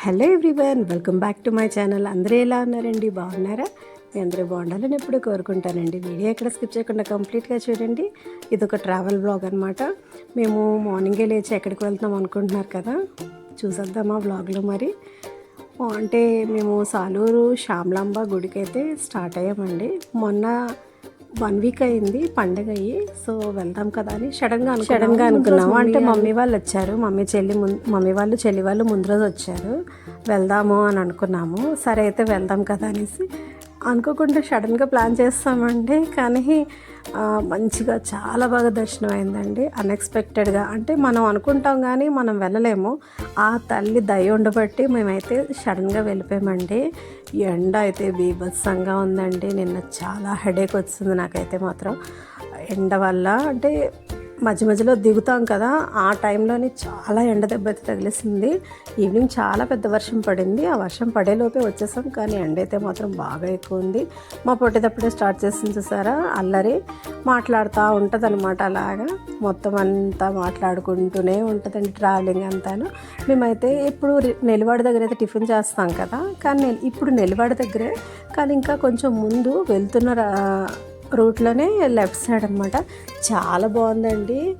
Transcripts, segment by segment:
Hello everyone welcome back to my channel. అందరూ ఎలా ఉన్నారండి? బాగున్నారా? మీ అందరూ బాగుండాలని ఎప్పుడు కోరుకుంటానండి. వీడియో ఎక్కడ స్కిప్ చేయకుండా కంప్లీట్గా చూడండి. ఇది ఒక ట్రావెల్ బ్లాగ్ అనమాట మేము మార్నింగే లేచి ఎక్కడికి వెళ్తున్నాం అనుకుంటున్నారు కదా? చూసేద్దామా బ్లాగ్లో మరి? అంటే మేము సాలూరు శ్యామలాంబ గుడికి అయితే స్టార్ట్ అయ్యామండి. మొన్న వన్ వీక్ అయింది పండగ అయ్యి. సో వెళ్దాం కదా అని సడన్గా సడన్గా అనుకున్నాము అంటే మమ్మీ వాళ్ళు వచ్చారు. మమ్మీ చెల్లి ముందు మమ్మీ వాళ్ళు చెల్లి వాళ్ళు ముందు రోజు వచ్చారు. వెళ్దాము అని అనుకున్నాము. సరే అయితే వెళ్దాం కదా అనేసి అనుకోకుండా సడన్గా ప్లాన్ చేస్తామండి. కానీ మంచిగా చాలా బాగా దర్శనం అయిందండి అన్ఎక్స్పెక్టెడ్గా. అంటే మనం అనుకుంటాం కానీ మనం వెళ్ళలేము. ఆ తల్లి దయ ఉండబట్టి మేమైతే సడన్గా వెళ్ళిపోయామండి. ఎండ అయితే బీభత్సంగా ఉందండి. నిన్న చాలా హెడేక్ వచ్చింది నాకైతే మాత్రం. ఎండ వల్ల అంటే మధ్య మధ్యలో దిగుతాం కదా ఆ టైంలోనే చాలా ఎండ దెబ్బ అయితే తగిలేసింది. ఈవినింగ్ చాలా పెద్ద వర్షం పడింది. ఆ వర్షం పడేలోపే వచ్చేసాం కానీ ఎండ అయితే మాత్రం బాగా ఎక్కువ ఉంది. మా పొట్టేటప్పుడే స్టార్ట్ చేసింది చూసారా? అల్లరి మాట్లాడుతూ ఉంటుంది అనమాట అలాగా. మొత్తం అంతా మాట్లాడుకుంటూనే ఉంటుందండి ట్రావెలింగ్ అంతాను. మేమైతే ఇప్పుడు నెలవాడి నెలవాడ దగ్గర అయితే టిఫిన్ చేస్తాం కదా కానీ ఇప్పుడు నెలవాడ దగ్గరే కానీ ఇంకా కొంచెం ముందు వెళ్తున్నారా రూట్లోనే లెఫ్ట్ సైడ్ అనమాట చాలా బాగుందండి.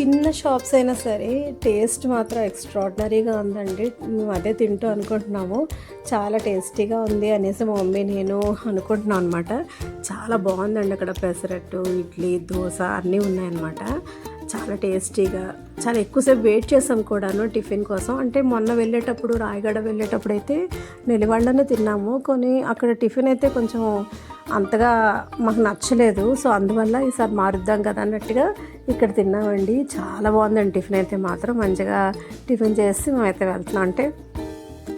చిన్న షాప్స్ అయినా సరే టేస్ట్ మాత్రం ఎక్స్ట్రాడినరీగా ఉందండి. మేము అదే తింటూ అనుకుంటున్నాము. చాలా టేస్టీగా ఉంది అనేసి మా మమ్మీ నేను అనుకుంటున్నాను అనమాట చాలా బాగుందండి అక్కడ పెసరట్టు ఇడ్లీ దోశ అన్నీ ఉన్నాయన్నమాట. చాలా టేస్టీగా చాలా ఎక్కువసేపు వెయిట్ చేసాం కూడాను టిఫిన్ కోసం. అంటే మొన్న వెళ్ళేటప్పుడు రాయగడ వెళ్ళేటప్పుడు అయితే నెలివాళ్ళనే తిన్నాము. కొన్ని అక్కడ టిఫిన్ అయితే కొంచెం అంతగా మాకు నచ్చలేదు. సో అందువల్ల ఈసారి మారుద్దాం కదా అన్నట్టుగా ఇక్కడ తిన్నామండి. చాలా బాగుందండి టిఫిన్ అయితే మాత్రం. మంచిగా టిఫిన్ చేసి మేమైతే వెళ్తున్నాం. అంటే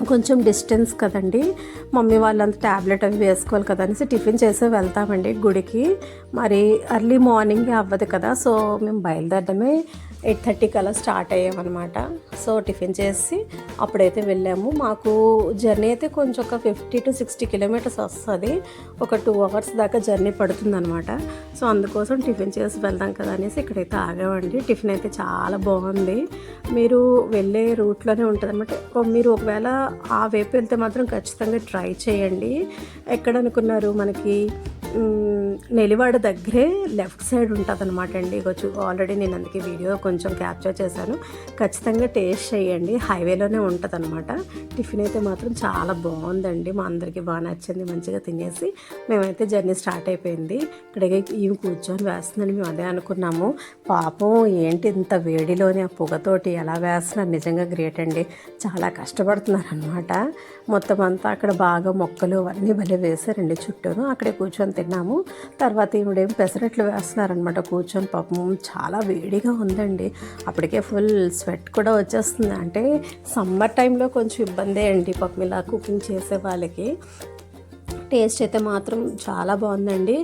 కొంచెం డిస్టెన్స్ కదండి. మమ్మీ వాళ్ళంతా ట్యాబ్లెట్ అవి వేసుకోవాలి కదా అనేసి టిఫిన్ చేసే వెళ్తామండి గుడికి. మరి అర్లీ మార్నింగ్ అవ్వదు కదా. సో మేము బయలుదేరడమే ఎయిట్ థర్టీకి అలా స్టార్ట్ అయ్యామన్నమాట. సో టిఫిన్ చేసి అప్పుడైతే వెళ్ళాము. మాకు జర్నీ అయితే కొంచెం ఒక ఫిఫ్టీ టు సిక్స్టీ కిలోమీటర్స్ వస్తుంది. ఒక టూ అవర్స్ దాకా జర్నీ పడుతుందనమాట సో అందుకోసం టిఫిన్ చేసి వెళ్దాం కదా అనేసి ఇక్కడైతే ఆగామండి. టిఫిన్ అయితే చాలా బాగుంది. మీరు వెళ్ళే రూట్లోనే ఉంటుంది అనమాట మీరు ఒకవేళ ఆ వైపు వెళ్తే మాత్రం ఖచ్చితంగా ట్రై చేయండి. ఎక్కడ అనుకున్నారు మనకి? నెలివాడ దగ్గరే లెఫ్ట్ సైడ్ ఉంటుంది అనమాట అండి ఇగొచ్చు ఆల్రెడీ నేను అందుకే వీడియో కొంచెం క్యాప్చర్ చేశాను. ఖచ్చితంగా టేస్ట్ చేయండి. హైవేలోనే ఉంటుంది అనమాట టిఫిన్ అయితే మాత్రం చాలా బాగుందండి. మా అందరికీ బాగా నచ్చింది. మంచిగా తినేసి మేమైతే జర్నీ స్టార్ట్ అయిపోయింది. ఇక్కడికి ఈమె కూర్చొని వేస్తుందని మేము అదే అనుకున్నాము. పాపం ఏంటి ఇంత వేడిలోని ఆ పొగతోటి ఎలా వేస్తున్నారు? నిజంగా గ్రేట్ అండి. చాలా కష్టపడుతున్నారు అనమాట మొత్తం అంతా అక్కడ బాగా మొక్కలు అవన్నీ భలే వేశారండి చుట్టూను. అక్కడే కూర్చొని తిన్నాము. తర్వాత ఈవిడేం పెసరట్లు వేస్తున్నారనమాట కూర్చొని. పాపం చాలా వేడిగా ఉందండి. అప్పటికే ఫుల్ స్వెట్ కూడా వచ్చేస్తుంది. అంటే సమ్మర్ టైంలో కొంచెం ఇబ్బందే అండి పాపం ఇలా కుకింగ్ చేసే వాళ్ళకి. టేస్ట్ అయితే మాత్రం చాలా బాగుందండి.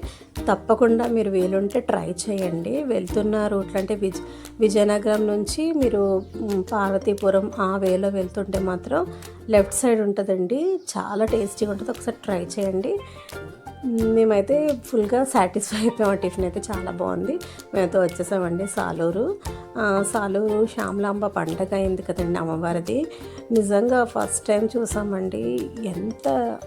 తప్పకుండా మీరు వీలుంటే ట్రై చేయండి. వెళ్తున్న రూట్లు అంటే విజ విజయనగరం నుంచి మీరు పార్వతీపురం ఆ వేలో వెళ్తుంటే మాత్రం లెఫ్ట్ సైడ్ ఉంటుందండి. చాలా టేస్టీగా ఉంటుంది. ఒకసారి ట్రై చేయండి. మేమైతే ఫుల్గా సాటిస్ఫై అయిపోయాం. టిఫిన్ అయితే చాలా బాగుంది. మేమైతే వచ్చేసామండి సాలూరు. సాలూరు శ్యామలాంబ పండగ అయింది కదండి అమ్మవారిది. నిజంగా ఫస్ట్ టైం చూసామండి. ఎంత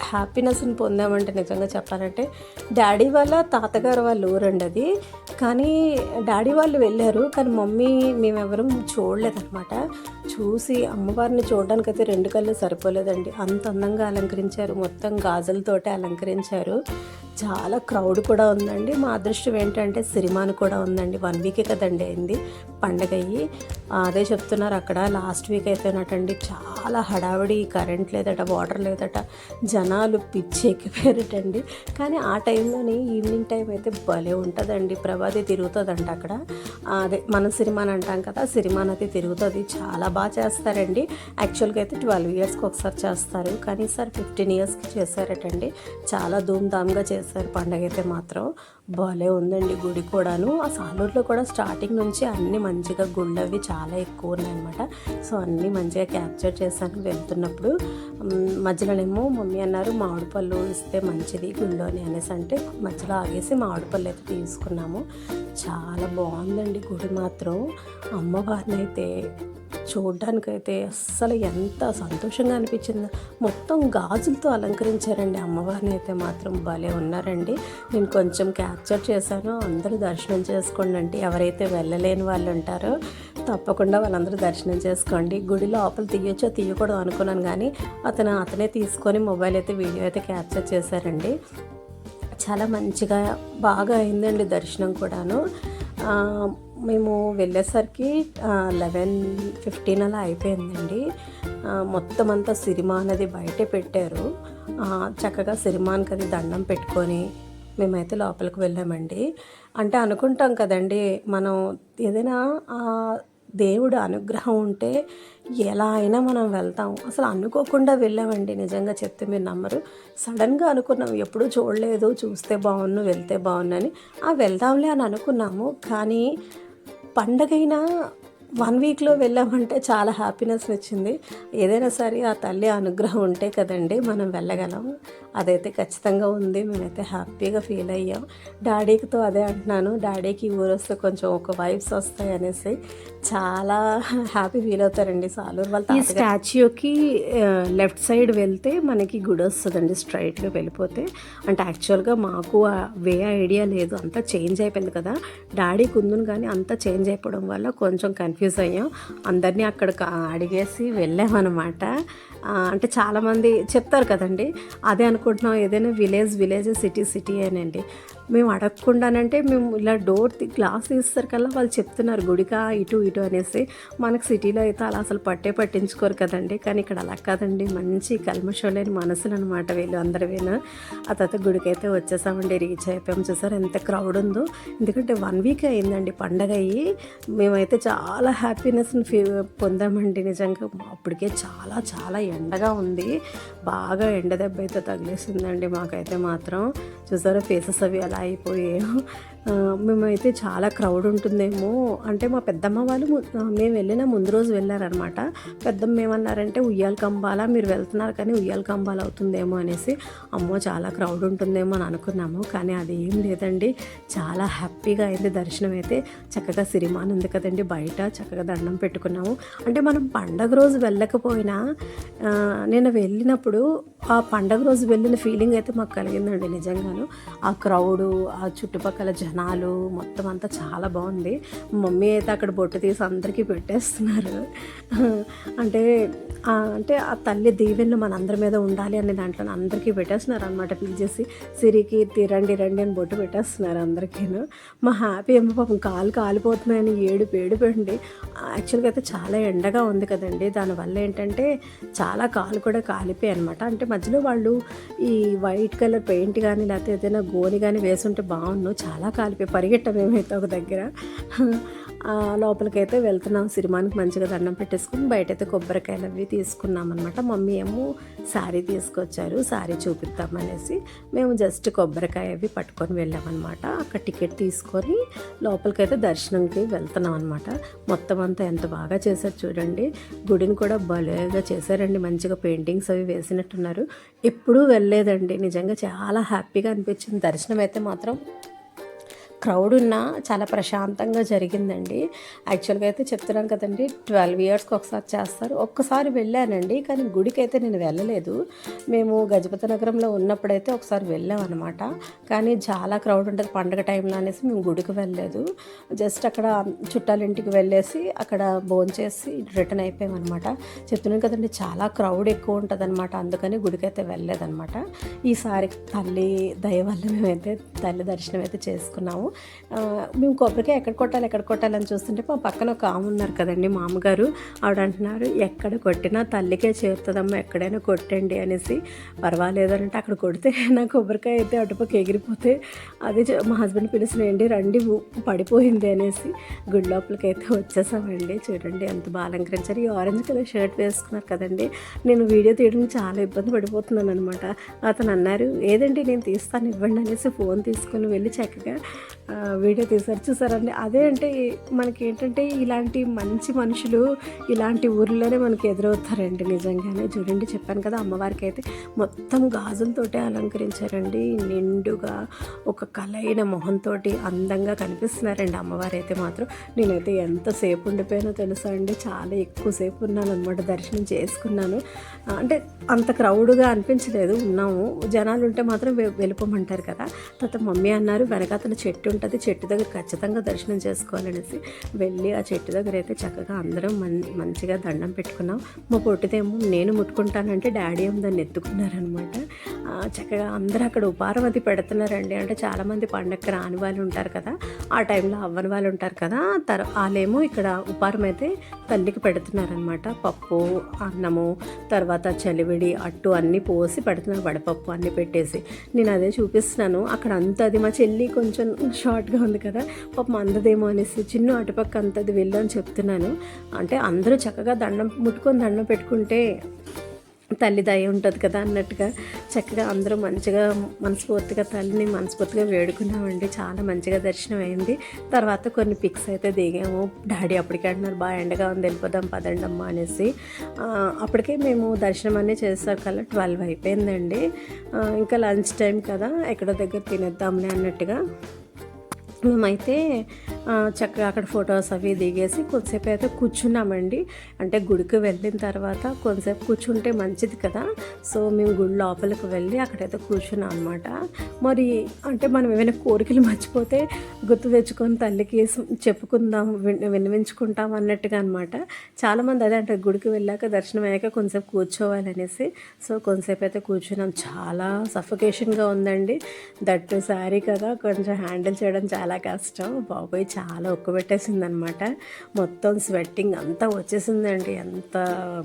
హ్యాపీనెస్ని పొందామంటే నిజంగా చెప్పాలంటే డాడీ వాళ్ళ తాతగారు వాళ్ళు ఊరండి అది కానీ డాడీ వాళ్ళు వెళ్ళారు కానీ మమ్మీ మేమెవరం చూడలేదన్నమాట. చూసి అమ్మవారిని చూడడానికి అయితే రెండు కళ్ళు సరిపోలేదండి. అంత అందంగా అలంకరించారు మొత్తం గాజులతోటే అలంకరించారు. చాలా క్రౌడ్ కూడా ఉందండి. మా అదృష్టం ఏంటంటే సిరిమాను కూడా ఉందండి. వన్ వీకే కదండి అయింది పండగ అయ్యి. అదే చెప్తున్నారు అక్కడ లాస్ట్ వీక్ అయితేనటండి చాలా హడావిడి కరెంట్ లేదట వాటర్ లేదట జనాలు పిచ్చి ఎక్కిపోయారటండి కానీ ఆ టైంలోని ఈవినింగ్ టైం అయితే భలే ఉంటుందండి. ప్రభాది తిరుగుతుందంట అక్కడ. అదే మన సిరిమాన్ అంటాం కదా సిరిమాన్ అయితే తిరుగుతుంది. చాలా బాగా చేస్తారండి. యాక్చువల్గా అయితే ట్వెల్వ్ ఇయర్స్కి ఒకసారి చేస్తారు. కానీ సార్ ఫిఫ్టీన్ ఇయర్స్కి చేశారటండి. చాలా ధూమ్ధామ్గా చేశారు పండగ అయితే మాత్రం. భలే ఉందండి గుడి కూడాను. ఆ సాలూరులో కూడా స్టార్టింగ్ నుంచి అన్ని మంచిగా గుళ్ళు అవి చాలా ఎక్కువ ఉన్నాయన్నమాట. సో అన్నీ మంచిగా క్యాప్చర్ చేశాను వెళ్తున్నప్పుడు. మధ్యలోనేమో మమ్మీ అన్నారు మామిడి పళ్ళు ఇస్తే మంచిది గుళ్ళోని అనేసి అంటే మధ్యలో ఆగేసి మామిడి పళ్ళు అయితే తీసుకున్నాము. చాలా బాగుందండి గుడి మాత్రం. అమ్మవారిని అయితే చూడ్డానికైతే అస్సలు ఎంత సంతోషంగా అనిపించిందో. మొత్తం గాజులతో అలంకరించారండి. అమ్మవారిని అయితే మాత్రం భలే ఉన్నారండి. నేను కొంచెం క్యాప్చర్ చేశాను. అందరూ దర్శనం చేసుకోండి అంటే ఎవరైతే వెళ్ళలేని వాళ్ళు ఉంటారో తప్పకుండా వాళ్ళందరూ దర్శనం చేసుకోండి. గుడి లోపల తీయొచ్చో తీయకూడదు అనుకున్నాను కానీ అతను అతనే తీసుకొని మొబైల్ అయితే వీడియో అయితే క్యాప్చర్ చేశారండి. చాలా మంచిగా బాగా అయిందండి దర్శనం కూడాను. మేము వెళ్ళేసరికి లెవెన్ ఫిఫ్టీన్ అలా అయిపోయిందండి. మొత్తం అంతా సిరిమా అనేది బయటే పెట్టారు. చక్కగా సిరిమానికి అది దండం పెట్టుకొని మేమైతే లోపలికి వెళ్ళామండి. అంటే అనుకుంటాం కదండి మనం ఏదైనా దేవుడు అనుగ్రహం ఉంటే ఎలా అయినా మనం వెళ్తాం. అసలు అనుకోకుండా వెళ్ళామండి నిజంగా చెప్తే మీరు నమ్మరు. సడన్గా అనుకున్నాం ఎప్పుడూ చూడలేదు చూస్తే బాగున్ను వెళ్తే బాగున్నని అని. ఆ వెళ్దాంలే అని అనుకున్నాము. కానీ పండగైనా వన్ వీక్లో వెళ్ళామంటే చాలా హ్యాపీనెస్ వచ్చింది ఏదైనా సరే ఆ తల్లి అనుగ్రహం ఉంటే కదండి మనం వెళ్ళగలం. అదైతే ఖచ్చితంగా ఉంది. మేమైతే హ్యాపీగా ఫీల్ అయ్యాం. డాడీతో అదే అంటున్నాను డాడీకి ఊరు వస్తే కొంచెం ఒక వైబ్స్ వస్తాయి అనేసి చాలా హ్యాపీ ఫీల్ అవుతారండి సాలూరు వాళ్ళ ఈ స్టాచ్యూకి లెఫ్ట్ సైడ్ వెళ్తే మనకి గుడి వస్తుందండి స్ట్రైట్గా వెళ్ళిపోతే. అంటే యాక్చువల్గా మాకు ఆ వే ఐడియా లేదు. అంతా చేంజ్ అయిపోయింది కదా. డాడీకి ఉందును కానీ అంతా చేంజ్ అయిపోవడం వల్ల కొంచెం కన్ఫ్యూజ్ అయ్యాం. అందరినీ అక్కడ అడిగేసి వెళ్ళామన్నమాట. అంటే చాలామంది చెప్తారు కదండి అదే అనుకుంటున్నాం ఏదైనా విలేజ్ విలేజ్ సిటీ సిటీ అనండి. మేము అడగకుండానంటే మేము ఇలా డోర్ గ్లాస్ తీస్తారు కల్లా వాళ్ళు చెప్తున్నారు గుడికా ఇటు ఇటు అనేసి. మనకు సిటీలో అయితే అలా అసలు పట్టే పట్టించుకోరు కదండి. కానీ ఇక్కడ అలా కాదండి. మంచి కల్మషం లేని మనసులు అనమాట వీళ్ళు అందరివేనా. ఆ తర్వాత గుడికైతే వచ్చేసామండి రీచ్ అయిపోయాం చూసారు ఎంత క్రౌడ్ ఉందో. ఎందుకంటే వన్ వీక్ అయిందండి పండగ అయ్యి. మేమైతే చాలా హ్యాపీనెస్ని ఫీ పొందామండి నిజంగా. అప్పటికే చాలా చాలా ఎండగా ఉంది. బాగా ఎండ దెబ్బ అయితే తగిలేసిందండి మాకైతే మాత్రం. చూసారా ఫేసెస్ అవి అలా అయిపోయాయో. మేమైతే చాలా క్రౌడ్ ఉంటుందేమో. అంటే మా పెద్దమ్మ వాళ్ళు మేము వెళ్ళిన ముందు రోజు వెళ్ళారనమాట పెద్దమ్మ ఏమన్నారంటే ఉయ్యాల కంబాల మీరు వెళ్తున్నారు కానీ ఉయ్యాల కంబాల అవుతుందేమో అనేసి. అమ్మో చాలా క్రౌడ్ ఉంటుందేమో అని అనుకున్నాము. కానీ అది ఏం లేదండి. చాలా హ్యాపీగా అయింది దర్శనం అయితే. చక్కగా సిరిమాన్ ఉంది కదండి బయట. చక్కగా దండం పెట్టుకున్నాము. అంటే మనం పండగ రోజు వెళ్ళకపోయినా నేను వెళ్ళినప్పుడు ఆ పండగ రోజు వెళ్ళిన ఫీలింగ్ అయితే మాకు కలిగిందండి నిజంగాను. ఆ క్రౌడు ఆ చుట్టుపక్కల జనాలు మొత్తం అంతా చాలా బాగుంది. మమ్మీ అయితే అక్కడ బొట్టు తీసి అందరికీ పెట్టేస్తున్నారు. అంటే అంటే ఆ తల్లి దీవెన్లు మన అందరి మీద ఉండాలి అనే దాంట్లో అందరికీ పెట్టేస్తున్నారు అనమాట పిలిచేసి సిరికి తిరండి రండి అని బొట్టు పెట్టేస్తున్నారు అందరికీను. మా హ్యాపీ ఏమో పాపం కాలు కాలిపోతున్నాయని ఏడు పేడుపండి యాక్చువల్గా అయితే చాలా ఎండగా ఉంది కదండి. దానివల్ల ఏంటంటే చాలా కాలు కూడా కాలిపోయాయి అనమాట అంటే మధ్యలో వాళ్ళు ఈ వైట్ కలర్ పెయింట్ కానీ లేకపోతే ఏదైనా గోని కానీ వేసుంటే బాగుండు. చాలా కాలిపోయి పరిగెట్టాం మేమైతే ఒక దగ్గర లోపలికైతే వెళ్తున్నాం. సిరిమానికి మంచిగా దండం పెట్టేసుకుని బయటైతే కొబ్బరికాయలు అవి తీసుకున్నాం అనమాట మమ్మీ ఏమో శారీ తీసుకొచ్చారు శారీ చూపిద్దామనేసి మేము జస్ట్ కొబ్బరికాయ అవి పట్టుకొని వెళ్ళామన్నమాట. అక్కడ టికెట్ తీసుకొని లోపలికైతే దర్శనంకి వెళ్తున్నాం అనమాట మొత్తం అంతా ఎంత బాగా చేశారు చూడండి. గుడిని కూడా భలేగా చేశారండి. మంచిగా పెయింటింగ్స్ అవి వేసినట్టున్నారు. ఎప్పుడూ వెళ్ళలేదండి. నిజంగా చాలా హ్యాపీగా అనిపించింది. దర్శనం అయితే మాత్రం క్రౌడ్ ఉన్నా చాలా ప్రశాంతంగా జరిగిందండి. యాక్చువల్గా అయితే చెప్తున్నాను కదండి ట్వెల్వ్ ఇయర్స్కి ఒకసారి చేస్తారు. ఒక్కసారి వెళ్ళానండి కానీ గుడికి అయితే నేను వెళ్ళలేదు. మేము గజపతి నగరంలో ఉన్నప్పుడైతే ఒకసారి వెళ్ళాం అనమాట కానీ చాలా క్రౌడ్ ఉంటుంది పండగ టైంలో అనేసి మేము గుడికి వెళ్ళలేదు. జస్ట్ అక్కడ చుట్టాలింటికి వెళ్ళేసి అక్కడ భోంచేసి రిటర్న్ అయిపోయాం అనమాట చెప్తున్నాను కదండి చాలా క్రౌడ్ ఎక్కువ ఉంటుంది అనమాట అందుకని గుడికి అయితే వెళ్ళలేదన్నమాట. ఈసారి తల్లి దయ వల్ల మేమైతే తల్లి దర్శనం అయితే చేసుకున్నాము. మేము కొబ్బరికాయ ఎక్కడ కొట్టాలి ఎక్కడ కొట్టాలని చూస్తుంటే మా పక్కన ఒక ఆమె ఉన్నారు కదండి మామగారు. ఆవిడ అంటున్నారు ఎక్కడ కొట్టినా తల్లికే చేరుతుందమ్మా ఎక్కడైనా కొట్టండి అనేసి. పర్వాలేదు అంటే అక్కడ కొడితే నా కొబ్బరికాయ అయితే అటుపక్క ఎగిరిపోతే అది మా హస్బెండ్ పిలిచినండి రండి పడిపోయింది అనేసి. గుడి లోపలికి అయితే వచ్చేసామండి చూడండి ఎంత బాగా అలంకరించారు ఈ ఆరెంజ్ కలర్ షర్ట్ వేసుకున్నారు కదండి. నేను వీడియో తీయడానికి చాలా ఇబ్బంది పడిపోతున్నాను అనమాట అతను అన్నారు ఏదండి నేను తీస్తాను ఇవ్వండి అనేసి ఫోన్ తీసుకొని వెళ్ళి చక్కగా వీడియో తీశారు. చూసారండి? అదే అంటే మనకి ఏంటంటే ఇలాంటి మంచి మనుషులు ఇలాంటి ఊర్లోనే మనకి ఎదురవుతారండి నిజంగానే. చూడండి చెప్పాను కదా అమ్మవారికి అయితే మొత్తం గాజులతోటే అలంకరించారండి. నిండుగా ఒక కలైన మొహంతో అందంగా కనిపిస్తున్నారండి అమ్మవారు అయితే మాత్రం. నేనైతే ఎంతసేపు ఉండిపోయానో తెలుసా అండి? చాలా ఎక్కువసేపు ఉన్నాను అనమాట దర్శనం చేసుకున్నాను. అంటే అంత క్రౌడ్గా అనిపించలేదు. ఉన్నాము. జనాలు ఉంటే మాత్రం వె- వెళ్ళిపోమంటారు కదా. తర్వాత మమ్మీ అన్నారు వెనకాతల చెట్టు ఉంటుంది చెట్టు దగ్గర ఖచ్చితంగా దర్శనం చేసుకోవాలనేసి వెళ్ళి ఆ చెట్టు దగ్గర అయితే చక్కగా అందరం మన్ మంచిగా దండం పెట్టుకున్నాం. మా పొట్టిదేమో నేను ముట్టుకుంటానంటే డాడీ ఏమో దాన్ని ఎత్తుకున్నారనమాట. చక్కగా అందరూ అక్కడ ఉపారం అది పెడుతున్నారండి. అంటే చాలామంది పండగకి రాని వాళ్ళు ఉంటారు కదా ఆ టైంలో అవ్వని వాళ్ళు ఉంటారు కదా తర్ వాళ్ళేమో ఇక్కడ ఉపారం అయితే తల్లికి పెడుతున్నారనమాట. పప్పు అన్నము తర్వాత చలివిడి అట్టు అన్నీ పోసి పెడుతున్నారు. వడపప్పు అన్నీ పెట్టేసి. నేను అదే చూపిస్తున్నాను. అక్కడ అంత అది మా చెల్లి కొంచెం షార్ట్గా ఉంది కదా. పాపం అందదేమో అనేసి చిన్న అటుపక్క అంతది వెళ్ళు అని చెప్తున్నాను. అంటే అందరూ చక్కగా దండం ముట్టుకొని దండం పెట్టుకుంటే తల్లి దయ ఉంటుంది కదా అన్నట్టుగా చక్కగా అందరూ మంచిగా మనస్ఫూర్తిగా తల్లిని మనస్ఫూర్తిగా వేడుకున్నామండి. చాలా మంచిగా దర్శనం అయింది. తర్వాత కొన్ని పిక్స్ అయితే దిగాము. డాడీ అప్పటికే అంటున్నారు బాగా ఎండగా ఉంది వెళ్ళిపోదాం పదండి అమ్మ అనేసి. అప్పటికే మేము దర్శనం అన్నీ చేసాకల్లా ట్వెల్వ్ అయిపోయిందండి. ఇంకా లంచ్ టైం కదా ఎక్కడో దగ్గర తినేద్దాంలే అన్నట్టుగా. మేమైతే చక్కగా అక్కడ ఫొటోస్ అవి దిగేసి కొద్దిసేపు అయితే కూర్చున్నామండి. అంటే గుడికి వెళ్ళిన తర్వాత కొంతసేపు కూర్చుంటే మంచిది కదా. సో మేము గుడి లోపలికి వెళ్ళి అక్కడైతే కూర్చున్నాం అనమాట మరి అంటే మనం ఏమైనా కోరికలు మర్చిపోతే గుర్తు తెచ్చుకొని తల్లికి చెప్పుకుందాం విన్- విన్నవించుకుంటాం అన్నట్టుగా అనమాట చాలామంది అదే అంటే గుడికి వెళ్ళాక దర్శనం అయ్యాక కొంతసేపు కూర్చోవాలనేసి. సో కొంతసేపు అయితే కూర్చున్నాం. చాలా సఫికేషన్గా ఉందండి. దట్ శారీ కదా కొంచెం హ్యాండిల్ చేయడం చాలా కష్టం. బాబోయ్ చాలా ఒక్కబెట్టేసిందనమాట మొత్తం స్వెట్టింగ్ అంతా వచ్చేసిందండి. ఎంత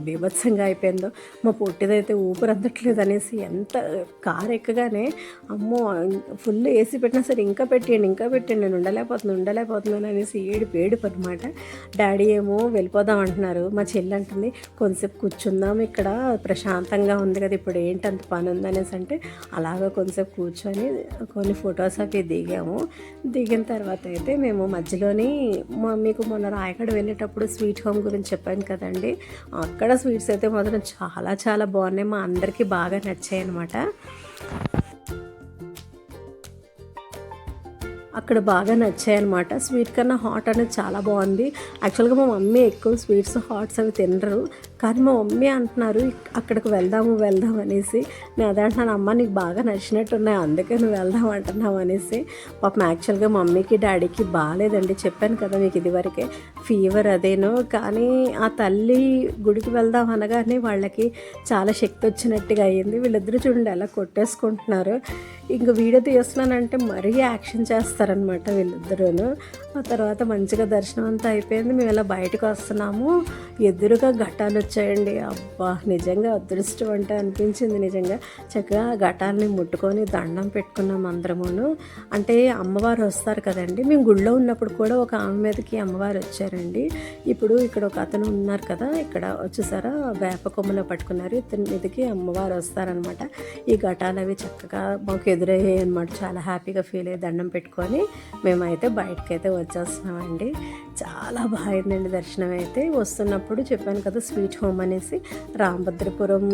బీభత్సంగా అయిపోయిందో. మా పొట్టిదైతే ఊపిరి అందట్లేదు అనేసి ఎంత కారు ఎక్కగానే అమ్మో ఫుల్ ఏసీ పెట్టినా సరే ఇంకా పెట్టండి ఇంకా పెట్టండి నేను ఉండలేకపోతున్నాను ఉండలేకపోతున్నాను అనేసి ఏడుపు ఏడుపు అనమాట డాడీ ఏమో వెళ్ళిపోదాం అంటున్నారు. మా చెల్లి అంటుంది కొంతసేపు కూర్చుందాం ఇక్కడ ప్రశాంతంగా ఉంది కదా ఇప్పుడు ఏంటంత పని ఉందనేసి అంటే అలాగ కొంతసేపు కూర్చొని కొన్ని ఫొటోస్ అవి దిగాము. దిగి దిగిన తర్వాత అయితే మేము మధ్యలోని మీకు మొన్న రాయగడ వెళ్ళేటప్పుడు స్వీట్ హోమ్ గురించి చెప్పాను కదండి. అక్కడ స్వీట్స్ అయితే మాత్రం చాలా చాలా బాగున్నాయి. మా అందరికీ బాగా నచ్చాయి అనమాట అక్కడ బాగా నచ్చాయి అనమాట స్వీట్ కన్నా హాట్ అనేది చాలా బాగుంది. యాక్చువల్గా మా మమ్మీ ఎక్కువ స్వీట్స్ హాట్స్ అవి తినరు. కానీ మా మమ్మీ అంటున్నారు అక్కడికి వెళ్దాము వెళ్దాం అనేసి. నేను అదే అంటున్నాను అమ్మ నీకు బాగా నచ్చినట్టున్నాయి అందుకే నువ్వు వెళ్దాం అంటున్నావు అనేసి. పాపం యాక్చువల్గా మమ్మీకి డాడీకి బాగాలేదండి. చెప్పాను కదా మీకు ఇదివరకే ఫీవర్ అదేను కానీ ఆ తల్లి గుడికి వెళ్దాం అనగానే వాళ్ళకి చాలా శక్తి వచ్చినట్టుగా అయ్యింది వీళ్ళిద్దరూ చూడండి ఎలా కొట్టేసుకుంటున్నారు. ఇంక వీడియో తీస్తున్నానంటే మరీ యాక్షన్ చేస్తారనమాట వీళ్ళిద్దరూను. ఆ తర్వాత మంచిగా దర్శనం అంతా అయిపోయింది. మేము ఇలా బయటకు వస్తున్నాము. ఎదురుగా ఘటాలు వచ్చాయండి. అబ్బా నిజంగా అదృష్టం అంటే అనిపించింది నిజంగా. చక్కగా ఘటాలని ముట్టుకొని దండం పెట్టుకున్నాం అందరమును. అంటే అమ్మవారు వస్తారు కదండి. మేము గుళ్ళో ఉన్నప్పుడు కూడా ఒక ఆమె మీదకి అమ్మవారు వచ్చారండి. ఇప్పుడు ఇక్కడ ఒక అతను ఉన్నారు కదా. ఇక్కడ వచ్చేసారా వేప కొమ్మలో పట్టుకున్నారు. ఇతని మీదకి అమ్మవారు వస్తారనమాట ఈ ఘటాలు అవి చక్కగా మాకు ఎదురయ్యాయి అనమాట చాలా హ్యాపీగా ఫీల్ అయ్యి దండం పెట్టుకొని మేమైతే బయటకైతే వచ్చేస్తున్నామండి. చాలా బాగుందండి దర్శనం అయితే. వస్తున్నప్పుడు చెప్పాను కదా స్వీట్ హోమ్ అనేసి రాంభద్రపురం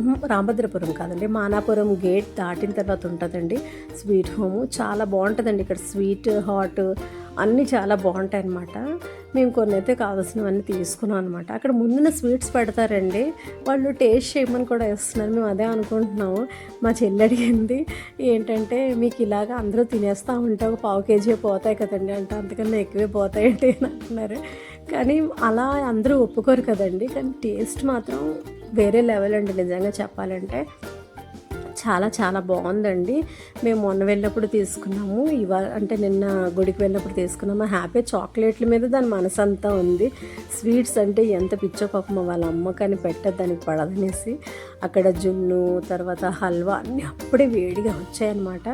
ఉహు, రాంభద్రపురం కాదండి మానాపురం గేట్ దాటిన తర్వాత ఉంటుందండి స్వీట్ హోమ్. చాలా బాగుంటుందండి ఇక్కడ స్వీట్ హాట్ అన్నీ చాలా బాగుంటాయి అన్నమాట మేము కొన్ని అయితే కావాల్సినవన్నీ తీసుకున్నాం అనమాట అక్కడ ముందున స్వీట్స్ పెడతారండి. వాళ్ళు టేస్ట్ చేయమని కూడా ఇస్తున్నారు మేము అదే అనుకుంటున్నాము. మా చెల్లి అడిగింది ఏంటంటే మీకు ఇలాగ అందరూ తినేస్తూ ఉంటే ఒక పావు కేజీ పోతాయి కదండి అంటే అంతకన్నా ఎక్కువే పోతాయంటే అని అంటున్నారు. కానీ అలా అందరూ ఒప్పుకోరు కదండి. కానీ టేస్ట్ మాత్రం వేరే లెవెల్ అండి నిజంగా చెప్పాలంటే. చాలా చాలా బాగుందండి. మేము మొన్న వెళ్ళినప్పుడు తీసుకున్నాము. ఇవాళ అంటే నిన్న గుడికి వెళ్ళినప్పుడు తీసుకున్నాము. హ్యాపీ చాక్లెట్ల మీద దాని మనసు అంతా ఉంది. స్వీట్స్ అంటే ఎంత పిచ్చో పాపం వాళ్ళ అమ్మ కానీ పెట్టదు దానికి పడదనేసి అక్కడ జున్ను తర్వాత హల్వా అన్నీ అప్పుడే వేడిగా వచ్చాయన్నమాట.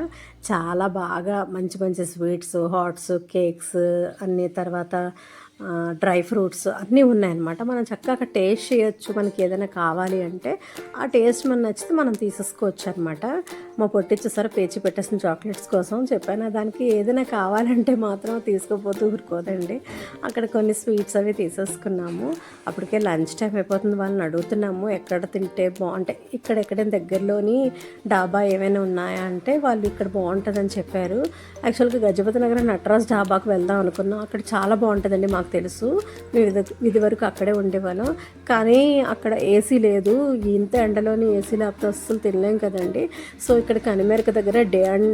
చాలా బాగా మంచి మంచి స్వీట్స్ హాట్స్ కేక్స్ అన్ని తర్వాత డ్రై ఫ్రూట్స్ అన్నీ ఉన్నాయన్నమాట. మనం చక్కగా టేస్ట్ చేయొచ్చు మనకి ఏదైనా కావాలి అంటే. ఆ టేస్ట్ మనకు నచ్చితే మనం తీసేసుకోవచ్చు అనమాట మా పొట్టిచ్చేసారి పేచి పెట్టేసిన చాక్లెట్స్ కోసం చెప్పాను. దానికి ఏదైనా కావాలంటే మాత్రం తీసుకోపోతూ ఊరుకోదండి. అక్కడ కొన్ని స్వీట్స్ అవి తీసేసుకున్నాము. అప్పటికే లంచ్ టైం అయిపోతుంది. వాళ్ళని అడుగుతున్నాము ఎక్కడ తింటే బాగుంటాయి ఇక్కడ ఎక్కడైనా దగ్గరలోని డాబా ఏమైనా ఉన్నాయా అంటే వాళ్ళు ఇక్కడ బాగుంటుందని చెప్పారు. యాక్చువల్గా గజపతి నగరం నటరాజ్ డాబాకు వెళ్దాం అనుకున్నాం. అక్కడ చాలా బాగుంటుందండి మాకు తెలుసు. మేము ఇది ఇది వరకు అక్కడే ఉండేవాళ్ళం. కానీ అక్కడ ఏసీ లేదు. ఇంత ఎండలోని ఏసీ లేకపోతే అస్సలు తినలేం కదండి. సో ఇక్కడ కనిమేరక దగ్గర day and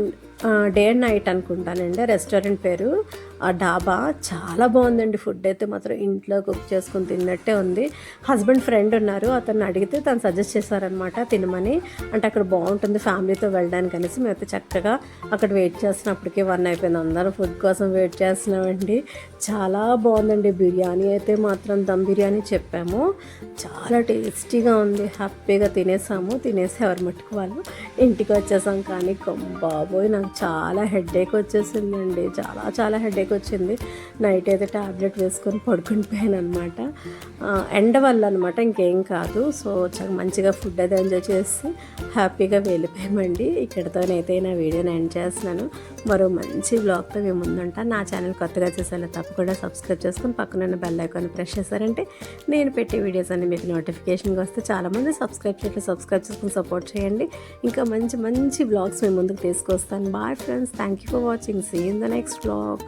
day and night అనుకుంటానండి. రెస్టారెంట్ పేరు. ఆ డాబా చాలా బాగుందండి. ఫుడ్ అయితే మాత్రం ఇంట్లో కుక్ చేసుకుని తిన్నట్టే ఉంది. హస్బెండ్ ఫ్రెండ్ ఉన్నారు. అతను అడిగితే తను సజెస్ట్ చేశారనమాట తినమని. అంటే అక్కడ బాగుంటుంది ఫ్యామిలీతో వెళ్ళడానికి అనేసి మేమైతే చక్కగా అక్కడ వెయిట్ చేస్తున్నప్పటికీ వన్ అయిపోయింది. అందరం ఫుడ్ కోసం వెయిట్ చేస్తున్నామండి. చాలా బాగుందండి. బిర్యానీ అయితే మాత్రం దమ్ బిర్యానీ చెప్పాము. చాలా టేస్టీగా ఉంది. హ్యాపీగా తినేసాము. తినేసి ఎవరు మట్టుకు వాళ్ళు ఇంటికి వచ్చేసాం. కానీ బాబోయ్ నాకు చాలా హెడేక్ వచ్చేసిందండి. చాలా చాలా హెడేక్ వచ్చింది నైట్ అయితే టాబ్లెట్ వేసుకొని పడుకునిపోయాను అనమాట ఎండ వల్ల అనమాట ఇంకేం కాదు. సో చాలా మంచిగా ఫుడ్ అది ఎంజాయ్ చేసి హ్యాపీగా వెళ్ళిపోయామండి. ఇక్కడితోనైతే నా వీడియోని ఎండ్ చేస్తున్నాను. మరో మంచి బ్లాగ్తో మేము ముందుంటా. నా ఛానల్ కొత్తగా చేసేలా తప్పకుండా సబ్స్క్రైబ్ చేసుకొని పక్కన ఉన్న బెల్ ఐకాన్ ప్రెస్ చేశారంటే నేను పెట్టే వీడియోస్ అన్ని మీకు నోటిఫికేషన్గా వస్తే చాలామంది సబ్స్క్రైబ్ చేయట్లేదు సబ్స్క్రైబ్ చేసుకుని సపోర్ట్ చేయండి. ఇంకా మంచి మంచి బ్లాగ్స్ మేము ముందుకు తీసుకొస్తాను. Bye friends thank you for watching see in the next blog